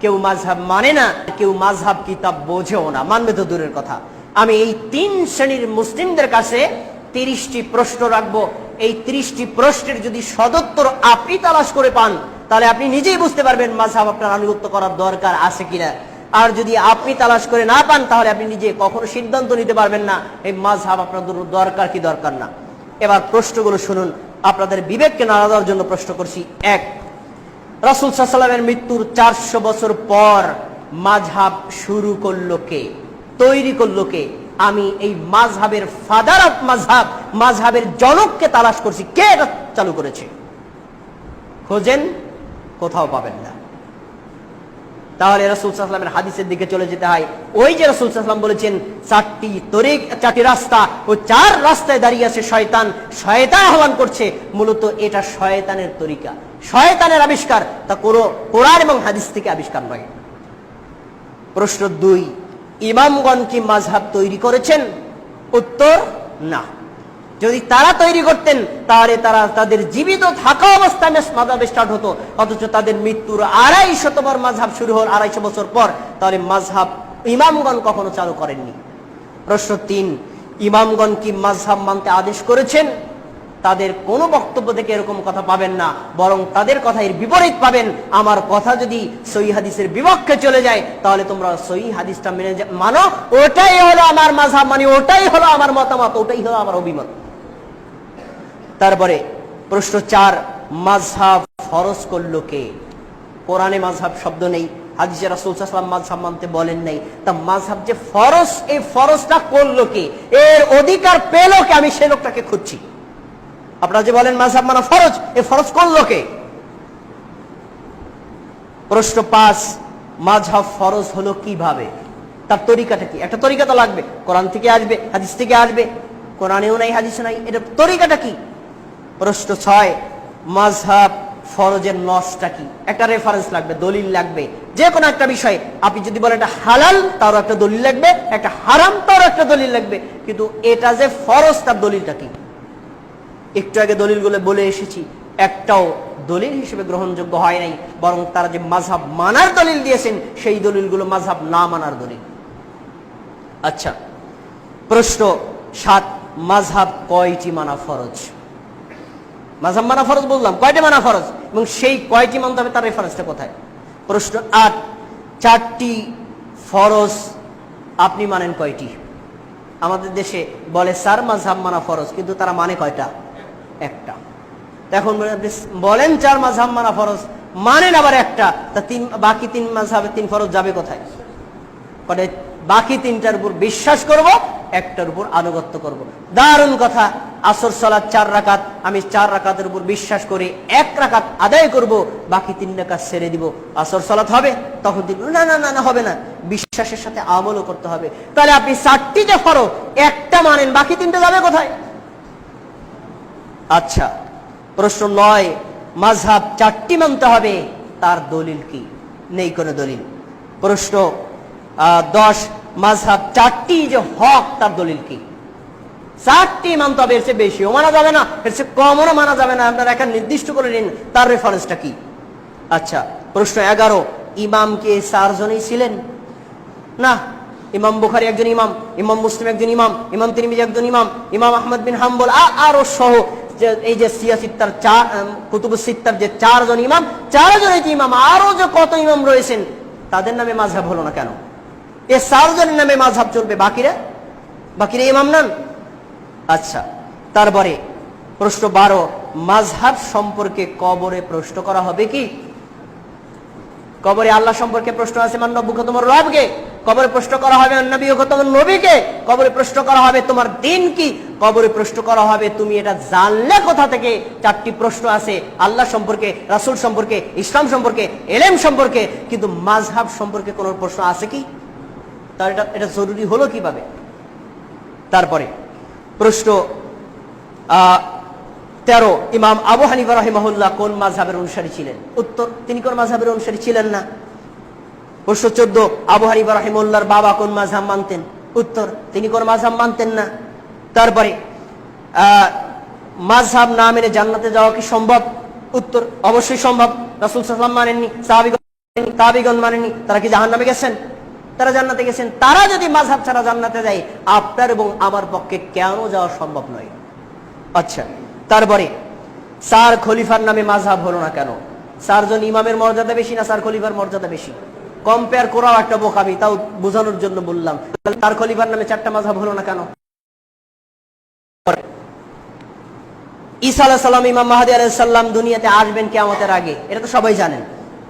কেউ মাঝহাব মানে না, কেউ মাঝহাব কিতাব বোঝেও না। মানবে তো দূরের কথা। আমি এই তিন শ্রেণির মুসলিমদের কাছে তিরিশটি প্রশ্ন রাখব। এই তিরিশটি প্রশ্নের যদি সদত্তর আপনি তালাশ করে পান, তাহলে আপনি নিজেই বুঝতে পারবেন মাঝহাব আপনার আনুগত্য করার দরকার আছে কিনা। আর যদি আপনি তালাশ করে না পান, তাহলে আপনি নিজে কখনো সিদ্ধান্ত নিতে পারবেন না, এই মাঝহাব আপনার দরকার কি দরকার না। এবার প্রশ্নগুলো শুনুন। আপনাদের বিবেককে নাড়া দেওয়ার জন্য প্রশ্ন করছি। এক রাসুল সাল্লামের মৃত্যুর চারশো বছর পর মাঝহাব শুরু করল কে? তৈরি করল কে? আমি এই মাঝহাবের ফাদার অফ মাঝহাব, মাঝহাবের জনককে তালাশ করছি। কে এটা চালু করেছে? খোঁজেন, কোথাও পাবেন না। তাহলে রসুল সাল্লামের হাদিসের দিকে চলে যেতে হয়। ওই যে রসুল সাল্লাম বলেছেন, চারটি তরিক, চারটি রাস্তা, ও চার রাস্তায় দাঁড়িয়ে আছে শয়তান। শয়তান আহ্বান করছে, মূলত এটা শয়তানের তরিকা। শয়তানের আবিষ্কার, তা কোনো কোরআন এবং হাদিস থেকে আবিষ্কার নয়। প্রশ্ন দুই, ইমামগণ কি মাঝহাব তৈরি করেছেন? উত্তর, না। যদি তারা তৈরি করতেন, তাহলে তারা তাদের জীবিত থাকা অবস্থায় মাঝহাব স্টার্ট হতো। অথচ তাদের মৃত্যুর আড়াই শতবার মাঝহাব শুরু হল আড়াইশো বছর পর, তাহলে মাঝহাব ইমামগণ কখনো চালু করেননি। প্রশ্ন তিন, ইমামগণ কি মাঝহাব মানতে আদেশ করেছেন? তাদের কোনো বক্তব্য থেকে এরকম কথা পাবেন না, বরং তাদের কথা এর বিপরীত পাবেন। আমার কথা যদি সই হাদিসের বিপক্ষে চলে যায়, তাহলে তোমরা সই হাদিসটা মেনে মানো, ওটাই হলো আমার মাঝহাব মানে ওটাই হলো আমার মতামত, ওটাই হলো আমার অভিমত। তারপরে, প্রশ্ন চার মাঝহাব ফরজ করল কে? কোরআনে মাঝহাব শব্দ নেই, হাদিসে রাসূল আলাইহি মাঝহাব মানতে বলেন নাই। তা মাঝহাব যে ফরজ, এই ফরজটা করল কে? এর অধিকার পেল কে? আমি সে লোকটাকে খুঁজছি। আপনারা যে বলেন মাঝহাব মানা ফরজ, এ ফরজ করল কে প্রশ্ন পাঁচ, মাঝহাব ফরজ হলো কীভাবে? তার তরিকাটা কি? একটা তরিকা তো লাগবে, কোরআন থেকে আসবে, হাদিস থেকে আসবে, কোরআনেও নাই, হাদিসে নাই এটা তরিকাটা কি? প্রশ্ন ছয়, মাঝহাব ফরজের নসটা কি? একটা রেফারেন্স লাগবে, দলিল লাগবে, যে কোনো একটা বিষয়ে। আপনি যদি বলেন এটা হালাল, তারও একটা দলিল লাগবে, একটা হারাম, তারও একটা দলিল লাগবে, কিন্তু এটা যে ফরজ, তার দলিলটা কি? একটু আগে দলিলগুলো বলে এসেছি, একটাও দলিল হিসেবে গ্রহণযোগ্য হয় নাই, বরং তারা যে মাঝহাব মানার দলিল দিয়েছেন, সেই দলিলগুলো মাঝহাব না মানার দলিল। আচ্ছা প্রশ্ন সাত মাঝহাব কয়টি মানা ফরজ? মাঝহাব মানা ফরজ বললাম, কয়টি মানা ফরজ? এবং সেই কয়টি মানতে হবে, তার রেফারেন্সটা কোথায়? প্রশ্ন আট, চারটি ফরজ আপনি মানেন কয়টি? আমাদের দেশে বলে সার মাঝহাব মানা ফরজ। কিন্তু তারা মানে কয়টা? একটা। এখন আপনি বলেন চার মাঝহাব মানা ফরজ, মানেন আবার একটা। তা তিন, বাকি তিন মাঝহাবে তিন ফরজ যাবে কোথায়? মানে বাকি তিনটার উপর বিশ্বাস করব, একটার উপর আনুগত্য করব। দারুণ কথা, আসর সালাত চার রাকাত, আমি চার রাকাতের উপর বিশ্বাস করে এক রাকাত আদায় করব, বাকি তিন রাকাত সেরে দিব। আসর সালাত হবে, তখন দিব না না না না, হবে না। বিশ্বাসের সাথে আমলও করতে হবে। তাহলে আপনি চারটি যে ফরো একটা মানেন, বাকি তিনটা যাবে কোথায়? আচ্ছা প্রশ্ন নয়, মাঝহাব চারটি মানতে হবে, তার দলিল কি? নেই কোনো দলিল। প্রশ্ন দশ, মাঝহাব চারটি যে হক, তার দলিল কি? চারটি মানতে হবে, এর চেয়ে বেশিও মানা যাবে না, এর চেয়ে কমও মানা যাবে না। আপনারা একটা নির্দিষ্ট করে নিন, তার রেফারেন্সটা কি? আচ্ছা প্রশ্ন এগারো, ইমাম কে চারজনই ছিলেন? না ইমাম বুখারি একজন ইমাম ইমাম মুসলিম একজন ইমাম ইমাম তিরমিজি একজন ইমাম ইমাম আহমদ বিন হাম্বল আরও সহ এই যে সিয়া সিত্তার চার কুতুব সিত্তার যে চারজন ইমাম, চারজন এই যে ইমাম, আরও যে কত ইমাম রয়েছেন, তাদের নামে মাঝহাব হলো না কেন? এ চারজনের নামে মাঝহাব চলবে, বাকিরা? বাকিরা ইমাম নান? আচ্ছা তারপরে প্রশ্ন বারো মাঝহাব সম্পর্কে কবরে প্রশ্ন করা হবে কি? কবরে আল্লাহ সম্পর্কে প্রশ্ন আছে মান নব্বুকে তোমার রবকে। কবরে প্রশ্ন করা হবে নবী তোমার নবীকে। কবরে প্রশ্ন করা হবে তোমার দিন কি কবরে প্রশ্ন করা হবে তুমি এটা জানলে কোথা থেকে? চারটি প্রশ্ন আছে। আল্লাহ সম্পর্কে, রাসূল সম্পর্কে, ইসলাম সম্পর্কে, এলেম সম্পর্কে, কিন্তু মাঝহাব সম্পর্কে কোনো প্রশ্ন আছে কি? তার এটা এটা জরুরি হলো কীভাবে? তারপরে, প্রশ্ন তেরো, ইমাম আবু হানিফা রহিমাহুল্লাহ কোন মাঝহাবের অনুসারী ছিলেন? উত্তর, তিনি কোন মাঝহাবের অনুসারী ছিলেন না। প্রশ্ন চোদ্দ, আবু হানিফা বাবা কোন মাঝহাব মানতেন? উত্তর, তিনি কোন মাঝহাব মানতেন না। তারপরে মাঝহাব না মেনে জান্নাতে যাওয়া কি সম্ভব? উত্তর, অবশ্যই সম্ভব। রাসুল সাল্লাম মানেননি সাহাবি তাবিগণ মানেনি তারা কি জাহান নামে গেছেন? তারা জান্নাতে গেছেন। তারা যদি মাঝহাব ছাড়া জান্নাতে যায়, আপনার এবং আমার পক্ষে কেন যাওয়া সম্ভব নয়? আচ্ছা তারপরে, স্যার খলিফার নামে মাঝহাব হলো না কেন? চারজন ইমামের মর্যাদা বেশি না স্যার খলিফার মর্যাদা বেশি? কম্পেয়ার করাও একটা বোকামি তাও বোঝানোর জন্য বললাম। তার খলিফার নামে চারটা মাঝহাব হলো না কেন? আলাহ সাল্লাম ইমাম মাহাদি দুনিয়াতে আসবেন আগে। এটা তো সবাই জানেন।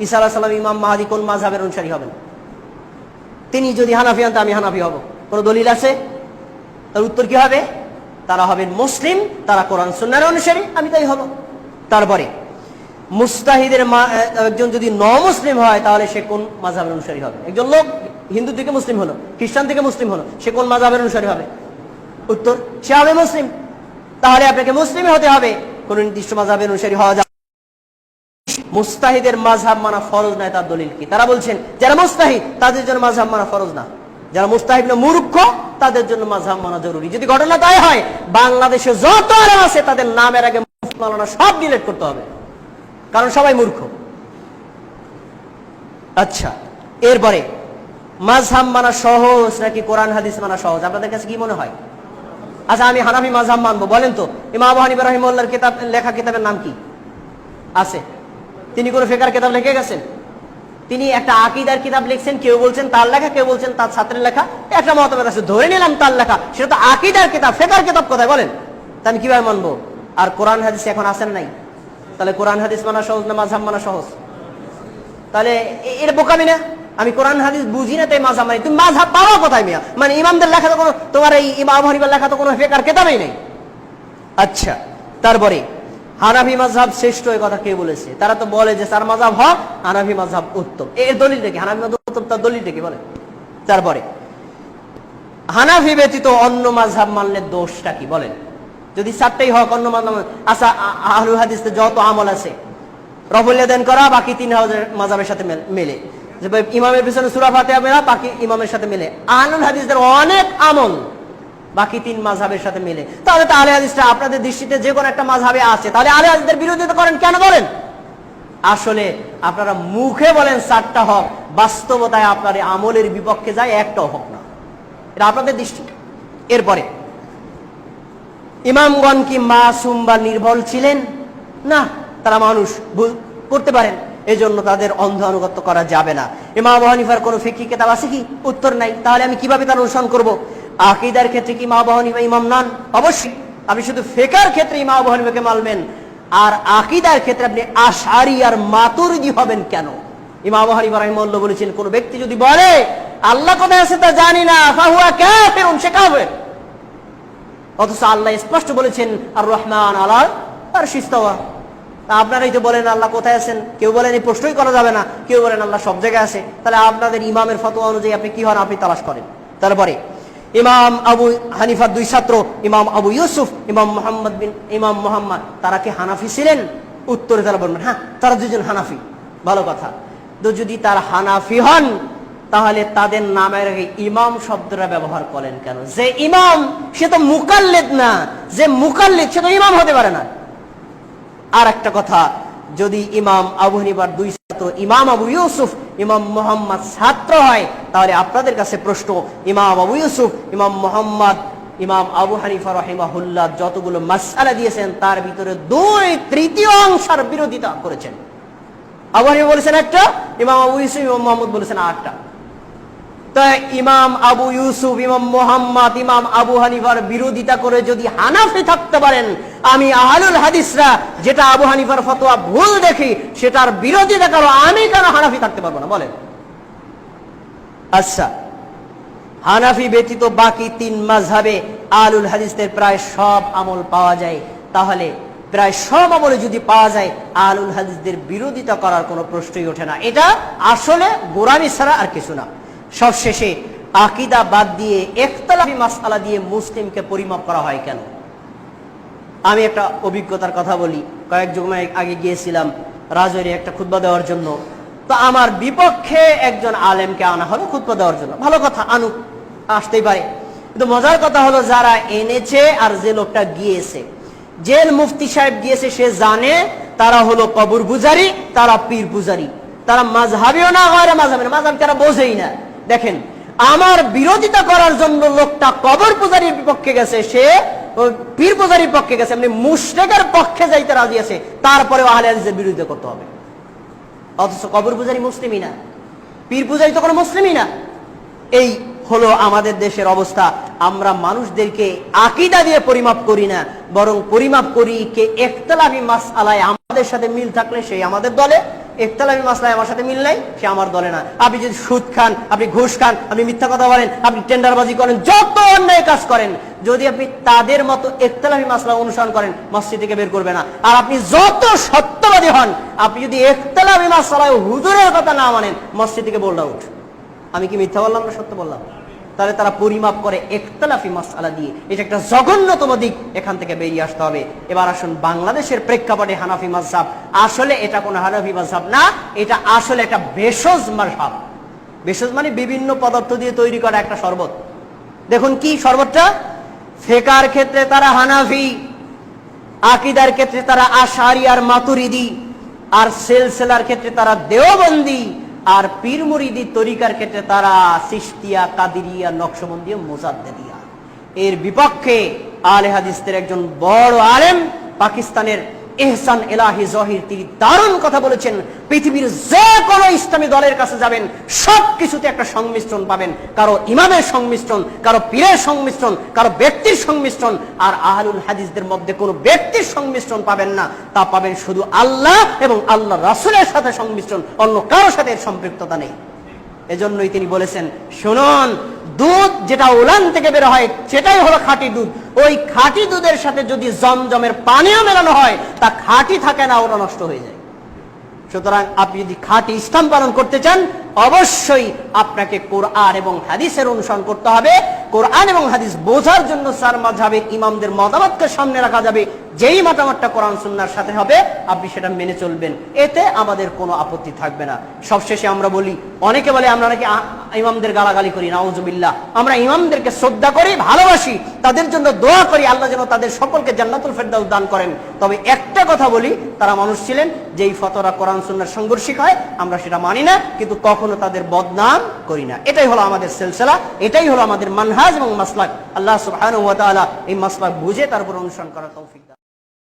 ঈসা আলাহ সাল্লাম ইমাম মাহাদি কোন মাঝহাবের অনুসারী হবেন? তিনি যদি হানাফি হন আমি হানাফি হব। কোন দলিল আছে? তার উত্তর কি হবে? তারা হবেন মুসলিম, তারা কোরআন সুন্নার অনুসারী, আমি তাই হব। তারপরে মুস্তাহিদের একজন যদি ন মুসলিম হয়, তাহলে সে কোন মাঝহাবের অনুসারী হবে? একজন লোক হিন্দু থেকে মুসলিম হলো, খ্রিস্টান থেকে মুসলিম হলো, সে কোন মাঝহাবের অনুসারী হবে? উত্তর, সে হবে মুসলিম। তাহলে আপনাকে মুসলিমই হতে হবে। কোন নির্দিষ্ট মাঝহাবের অনুসারী হওয়া যাবে মুস্তাহিদের মাঝহাব মানা ফরজ নয়, তার দলিল কি? তারা বলছেন, যারা মুস্তাহিদ, তাদের জন্য মাঝহাব মানা ফরজ না। যারা মুস্তাহিদ না, মূর্খ, তাদের জন্য মাঝহাব মানা জরুরি। যদি ঘটনা তাই হয়, বাংলাদেশে যত আলেম আছে, তাদের নামের আগে সব ডিলেট করতে হবে। কারণ সবাই মূর্খ। আচ্ছা এরপরে, মাঝহাব মানা সহজ নাকি কোরআন হাদিস মানা সহজ? আপনাদের কাছে কি মনে হয়? আচ্ছা আমি হানাফি মাঝহাব মানবো, বলেন তো, ইমাম আবু কিতাব, লেখা কিতাবের নাম কি? আছে। তিনি কোনো ফেকার কিতাব লিখে গেছেন? তিনি একটা আকিদার কিতাব লিখছেন, কেউ বলছেন তার লেখা, কেউ বলছেন তার ছাত্রের লেখা। একটা মতভেদ আছে, ধরে নিলাম তার লেখা, সেটা তো আকিদার কিতাব, ফেকার কিতাব কোথায় বলেন? তা আমি কীভাবে মানবো? আর কোরআন হাদিস এখন আসেন নাই? তাহলে কোরআন হাদিস মানা সহজ না মাঝহাব মানা সহজ? তাহলে এ- এর বোকামি না? আমি কোরআন হাদিস বুঝি না, তাই মাঝহাব মানি। তুমি মাঝহাব পাওয়া কোথায় মিয়া? মানে ইমামদের লেখা তো কোনো তোমার এই ইমাম হানিফার লেখা তো কোনো ফেকার কিতাবই নেই। আচ্ছা তারপরে, হানাফি মাঝহাব শ্রেষ্ঠ এই কথা কে বলেছে? তারা তো বলে যে তার মাঝহাব হক হানাফি মাঝহাব উত্তম। এর দলিল দেখি, হানাফি মাঝহাব উত্তম, তার দলিল দেখি বলে তারপরে, হানাফি ব্যতীত অন্য মাঝহাব মানলে দোষটা কি? বলেন। যদি চারটাই হক, অন্য মাঝহাব আচ্ছা আ- আহলু হাদিসে যত আমল আছে রফুল্লা দেন করা, বাকি তিন হাজার মাজাবের সাথে মেলে ইমামের পিছনে সুরা মেলা বাকি ইমামের সাথে মেলে। আহলুল হাদিসদের অনেক আমল, বাকি তিন মাঝহাবের সাথে মিলে। তাহলে তো আলে হাদিসটা আপনাদের দৃষ্টিতে যে কোনো একটা মাঝহাবে আছে। তাহলে আলে হাদিসদের বিরোধিতা করেন, কেন বলেন আসলে আপনারা মুখে বলেন চারটা হক, বাস্তবতায় আপনার আমলের বিপক্ষে যায়, একটাও হক না। এটা আপনাদের দৃষ্টি। এরপরে ইমামগণ কি মাসুম বা নির্ভল ছিলেন? না, তারা মানুষ করতে পারেন। এজন্য তাদের অন্ধ আনুগত্য করা যাবে না। ইমাম হানিফার কোনো ফিকি কেতাব আছে কি? উত্তর নাই। তাহলে আমি কীভাবে তার অনুসরণ করব? আকিদার ক্ষেত্রে কি আবু হানিফা ইমাম নন? অবশ্যই। আপনি শুধু ফেকার ক্ষেত্রে আবু হানিফাকে মানবেন। আর আকিদার ক্ষেত্রে আপনি আশারি আর মাতুরিদি হবেন কেন? ইমাম হানিফা রাহিমাহুল্লাহ বলেছেন, কোন ব্যক্তি যদি বলে, আল্লাহ কোথায় আছে তা জানি না, ফাহুয়া কাফিরুন, সে অথচ আল্লাহ স্পষ্ট বলেছেন আর রহমান আল্লাহ আর শিস্তাওয়া আপনারাই তো বলেন, আল্লাহ কোথায় আছেন? কেউ বলেন, এই প্রশ্নই করা যাবে না। কেউ বলেন, আল্লাহ সব জায়গায় আছে। তাহলে আপনাদের ইমামের ফতোয়া অনুযায়ী আপনি কি হন? আপনি তালাশ করেন। তারপরে, ইমাম আবু হানিফার দুই ছাত্র, ইমাম আবু ইউসুফ, ইমাম মোহাম্মদ বিন, ইমাম মোহাম্মদ, তারা কি হানাফি ছিলেন? উত্তরে তারা বলবেন হ্যাঁ তারা দুজন হানাফি। ভালো কথা। তো যদি তার হানাফি হন তাহলে তাদের নামের আগে ইমাম শব্দটা ব্যবহার করেন কেন? যে ইমাম, সে তো মুকাল্লিদ না। যে মুকাল্লিদ, সে তো ইমাম হতে পারে না। আর একটা কথা, যদি ইমাম আবু হানিফার দুই ইমাম আবু ইউসুফ, ইমাম মোহাম্মদ ছাত্র হয়, তাহলে আপনাদের কাছে প্রশ্ন, ইমাম আবু ইউসুফ, ইমাম মোহাম্মদ, ইমাম আবু হানিফা রহিমাহুল্লাহ যতগুলো মাসালা দিয়েছেন, তার ভিতরে দুই তৃতীয় অংশের বিরোধিতা করেছেন। আবু হানিফা বলেছেন একটা, ইমাম আবু ইউসুফ, ইমাম মোহাম্মদ বলেছেন আটটা ইমাম আবু ইউসুফ, ইমাম মোহাম্মদ, ইমাম আবু হানিফার বিরোধিতা করে যদি হানাফি থাকতে পারেন, আমি আহলুল হাদিসরা যেটা আবু হানিফার ফতোয়া ভুল দেখি, সেটার বিরোধিতা করো, আমি কেন হানাফি থাকতে পারব না? বলেন। আচ্ছা হানাফি ব্যতীত বাকি তিন মাঝহাবে আলুল হাদিসদের প্রায় সব আমল পাওয়া যায়। তাহলে প্রায় সব আমলে যদি পাওয়া যায় আলুল হাদিসদের বিরোধিতা করার কোনো প্রশ্নই ওঠে না। এটা আসলে গোরামি ছাড়া আর কিছু না। সবশেষে আকিদা বাদ দিয়ে একতলাফি মাসালা দিয়ে মুসলিমকে পরিমাপ করা হয় কেন? আমি একটা অভিজ্ঞতার কথা বলি। কয়েক যুগ আগে গিয়েছিলাম রাজৈরে একটা খুতবা দেওয়ার জন্য। তো আমার বিপক্ষে একজন আলেমকে আনা হলো খুতবা দেওয়ার জন্য। ভালো কথা, আনুক, আসতেই পারে। কিন্তু মজার কথা হলো যারা এনেছে আর যে লোকটা গিয়েছে। জেল মুফতি সাহেব গিয়েছে, সে জানে তারা হলো কবর পূজারি তারা পীর পূজারি তারা মাঝহাবিও না হয় মাঝহাবি না। মাঝহাবি তারা বোঝেই না। দেখেন, আমার বিরোধিতা করার জন্য লোকটা কবর পূজারীর বিপক্ষে গেছে, সে পীর পূজারীর পক্ষে গেছে, এমনি মুশরেকের পক্ষে যাইতে রাজি আছে তারপরে আহলে হাদিসের বিরোধিতা করতে হবে। অথচ কবর পূজারী মুসলিমই না, পীর পূজারী তো কোনো মুসলিমই না। এই হলো আমাদের দেশের অবস্থা, আমরা মানুষদেরকে আকিদা দিয়ে পরিমাপ করি না, বরং পরিমাপ করি কে একতলাভি মাস আলায় আমাদের সাথে মিল থাকলে সেই আমাদের দলে একতলাভি মাসলায় আমার সাথে মিল নাই, সে আমার দলে না। আপনি যদি সুদ খান, আপনি ঘুষ খান, আপনি মিথ্যা কথা বলেন, আপনি টেন্ডারবাজি করেন, যত অন্যায় কাজ করেন, যদি আপনি তাদের মতো একতলাভি মাসলা অনুসরণ করেন, মসজিদ থেকে বের করবে না। আর আপনি যত সত্যবাদী হন, আপনি যদি একতলাভি মাসলায় হুজুরের কথা না মানেন, মসজিদ থেকে বোল্ড আউট আমি কি মিথ্যা বললাম না সত্য বললাম? তাহলে তারা পরিমাপ করে একতলাফি মাসালা দিয়ে। এটা একটা জঘন্যতম দিক এখান থেকে বেরিয়ে আসতে হবে। এবার আসুন বাংলাদেশের প্রেক্ষাপটে হানাফি মাঝহাব আসলে এটা কোনো হানাফি মাঝহাব না, এটা আসলে একটা ভেষজ মাঝহাব ভেষজ মানে বিভিন্ন পদার্থ দিয়ে তৈরি করা একটা শরবত। দেখুন কি শরবতটা? ফেকার ক্ষেত্রে তারা হানাফি, আকিদার ক্ষেত্রে তারা আশারি আর মাতুরিদি, আর সেলসেলার ক্ষেত্রে তারা দেওবন্দি। আর পীর মুরিদি তরিকার ক্ষেত্রে তারা সিস্তিয়া কাদিরিয়া, নকশবন্দি মোজাদ্দেদিয়া। এর বিপক্ষে আলে হাদিসদের একজন বড় আলেম পাকিস্তানের এহসান এলাহি জহির, তিনি দারুণ কথা বলেছেন। পৃথিবীর যে কোনো ইসলামী দলের কাছে যাবেন সব কিছুতে একটা সংমিশ্রণ পাবেন। কারও ইমামের সংমিশ্রণ, কারও পীরের সংমিশ্রণ, কারও ব্যক্তির সংমিশ্রণ, আর আহলুল হাদিসদের মধ্যে কোনো ব্যক্তির সংমিশ্রণ পাবেন না। তা পাবেন শুধু আল্লাহ এবং আল্লাহ রাসুলের সাথে সংমিশ্রণ, অন্য কারোর সাথে সম্পৃক্ততা নেই। এজন্যই তিনি বলেছেন, শুনুন দুধ যেটা উলান থেকে বের হয়, সেটাই হলো খাঁটি দুধ। ওই খাঁটি দুধের সাথে যদি জমজমের পানিও মেলানো হয়, তা খাঁটি থাকে না, ওটা নষ্ট হয়ে যায়। সুতরাং আপনি যদি খাঁটি ইসলাম পালন করতে চান অবশ্যই আপনাকে কোরআন এবং হাদিসের অনুসরণ করতে হবে। কোরআন এবং হাদিস বোঝার জন্য সার মাঝাবের ইমামদের মতামতকে সামনে রাখা যাবে। যেই মতামতটা কোরআন সুন্নার সাথে হবে, আপনি সেটা মেনে চলবেন। এতে আমাদের কোনো আপত্তি থাকবে না। সবশেষে আমরা বলি, অনেকে বলে আমরা নাকি ইমামদের গালাগালি করি, নাউজুবিল্লাহ। আমরা ইমামদেরকে শ্রদ্ধা করি, ভালোবাসি, তাদের জন্য দোয়া করি, আল্লাহ যেন তাদের সকলকে জান্নাতুল ফেরদাউস দান করেন। তবে একটা কথা বলি, তারা মানুষ ছিলেন, যেই ফতরা কোরআন সুন্নার সংঘর্ষিক হয়, আমরা সেটা মানি না, কিন্তু কখনো তাদের বদনাম করি না। এটাই হলো আমাদের সিলসিলা, এটাই হলো আমাদের মানহাজ এবং মাসলাক। আল্লাহ সুবহানাহু এই মাসলাক বুঝে তারপর অনুসরণ করা তৌফিক